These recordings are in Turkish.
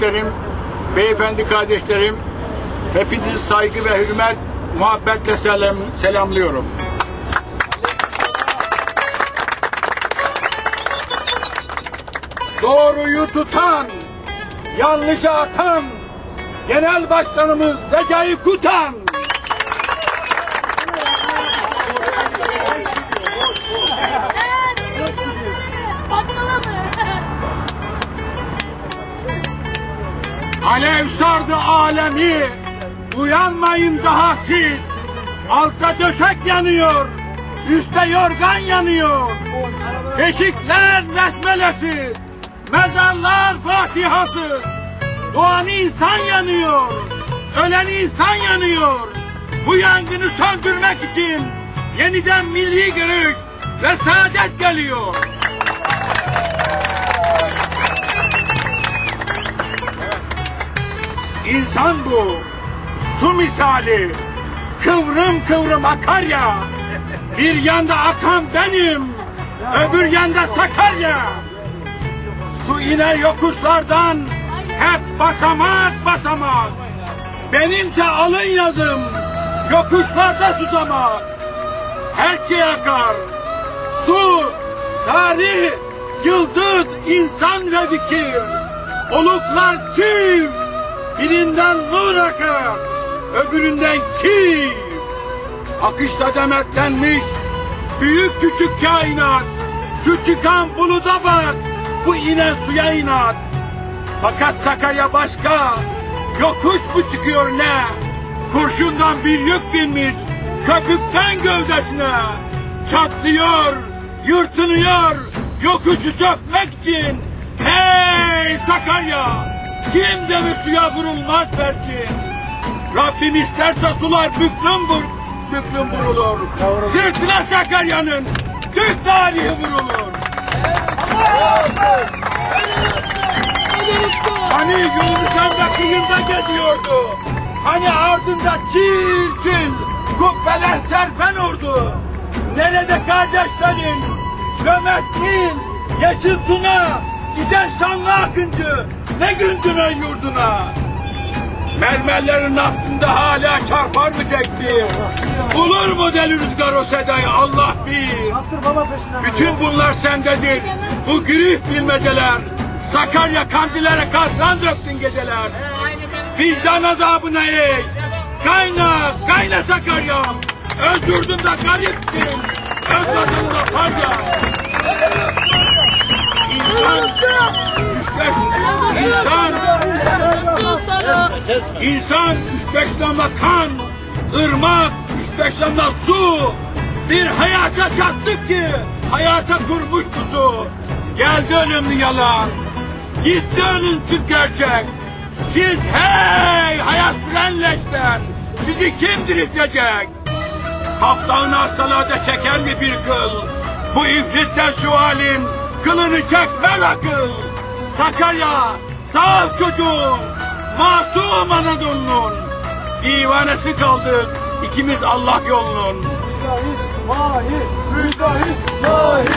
kardeşlerim, beyefendi kardeşlerim, hepinizi saygı ve hürmet, muhabbetle selam, selamlıyorum. Doğruyu tutan, yanlışı atan, Genel Başkanımız Recai Kutan. Alev sardı alemi, uyanmayın daha siz. Altta döşek yanıyor, üstte yorgan yanıyor. Beşikler besmelesi, mezarlar fatihası. Doğan insan yanıyor, ölen insan yanıyor. Bu yangını söndürmek için yeniden milli görüş ve saadet geliyor. İnsan bu. Su misali. Kıvrım kıvrım akar ya. Bir yanda akan benim. Öbür yanda Sakarya. Su iner yokuşlardan. Hep basamak basamak. Benimse alın yazım. Yokuşlarda susamak. Her şey akar. Su, tarih, yıldız, insan ve fikir. Oluklar çift. Birinden nur akar, öbüründen kir. Akışta demetlenmiş büyük küçük kainat. Şu çıkan buluda bak, bu inen suya inat. Fakat Sakarya başka, yokuş mu çıkıyor ne? Kurşundan bir yük binmiş, köpükten gövdesine. Çatlıyor, yırtınıyor, yokuşu sökmek için. Hey Sakarya! Kim de mi suya vurulmaz Berçin? Rabbim isterse sular büklüm vur, büklüm vurulur. Sırtına Sakarya'nın Türk tarihi vurulur. Hani Yunanistan da kıyında geziyordu. Hani ardında çil çil kubbeler serpen ordu. Nerede kardeşlerin Gömet Nil, Yeşil Tuna, giden şanlı akıncı ne gündüne yurduna. Mermerlerin altında hala çarpar mı tekbir? Bulur mu deli rüzgar o sedayı Allah bir. Bütün bunlar sendedir. Bu gürüh bilmeceler. Sakarya kandillere kaslan döktün geceler. Vicdan azabına eğ. Kayna, kayna Sakarya. Öz yurdunda garipsin. Öz vatanında parla. İnsan, insan, İnsan üç beş damla kan, ırmak üç beş damla su. Bir hayata çattık ki hayata kurmuş pusu. Geldi ölümlü yalan, gitti ölümsüz gerçek. Siz hey hayat süren leşler, sizi kim diriltecek? Kaptağını hastalarda çeker mi bir kıl? Bu ifritten sualin kılını çekmez akıl. Sakarya, sağ çocuğum, masum Anadolu'nun. Divanesi kaldık ikimiz Allah yolunun. Mücahit Mahir, Mücahit Mahir,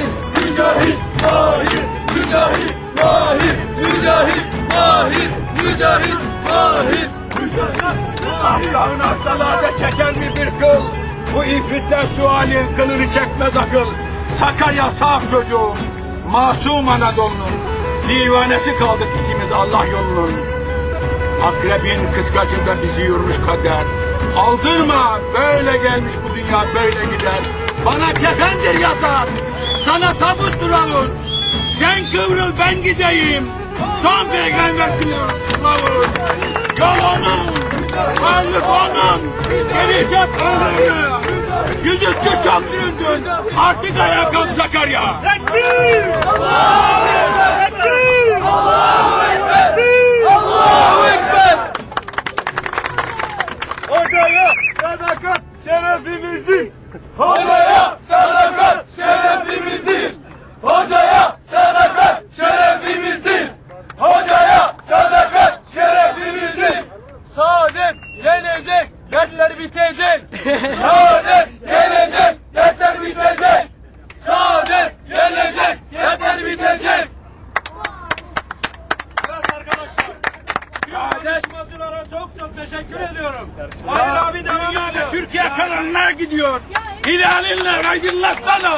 Mücahit Mahir, Mücahit Mahir, Mücahit Mahir, Kaptağını hastalarda çeker mi bir kıl? Bu ifritten sualin kılını çekmez akıl. Sakarya sağ çocuğum, masum Anadolu'nun. Divanesi kaldık ikimiz Allah yolunun. Akrebin kıskacında bizi yormuş kader. Aldırma böyle gelmiş bu dünya böyle gider. Bana kefendir yatar. Sana tabut duralım. Sen kıvrıl ben gideyim. Son peygambersin kılavuz. Yol onun. Varlık onun. Gelecek onun. Yüzüstü çok süründün. Artık ayağa kalk Sakarya. Allahu Ekber! Hocaya sadakat şerefimizin! Hocaya sadakat şerefimizin! Hocaya sadakat şerefimizin! Hocaya sadakat şerefimizin! Saadet gelecek, dertler bitecek! Saadet gelecek, dertler bitecek! Saadet gelecek, dertler bitecek! Yarışmacılara çok çok teşekkür ediyorum. Hayır abi devam ediyor. Türkiye karanlığa gidiyor. Hilalinle aydınlatsana.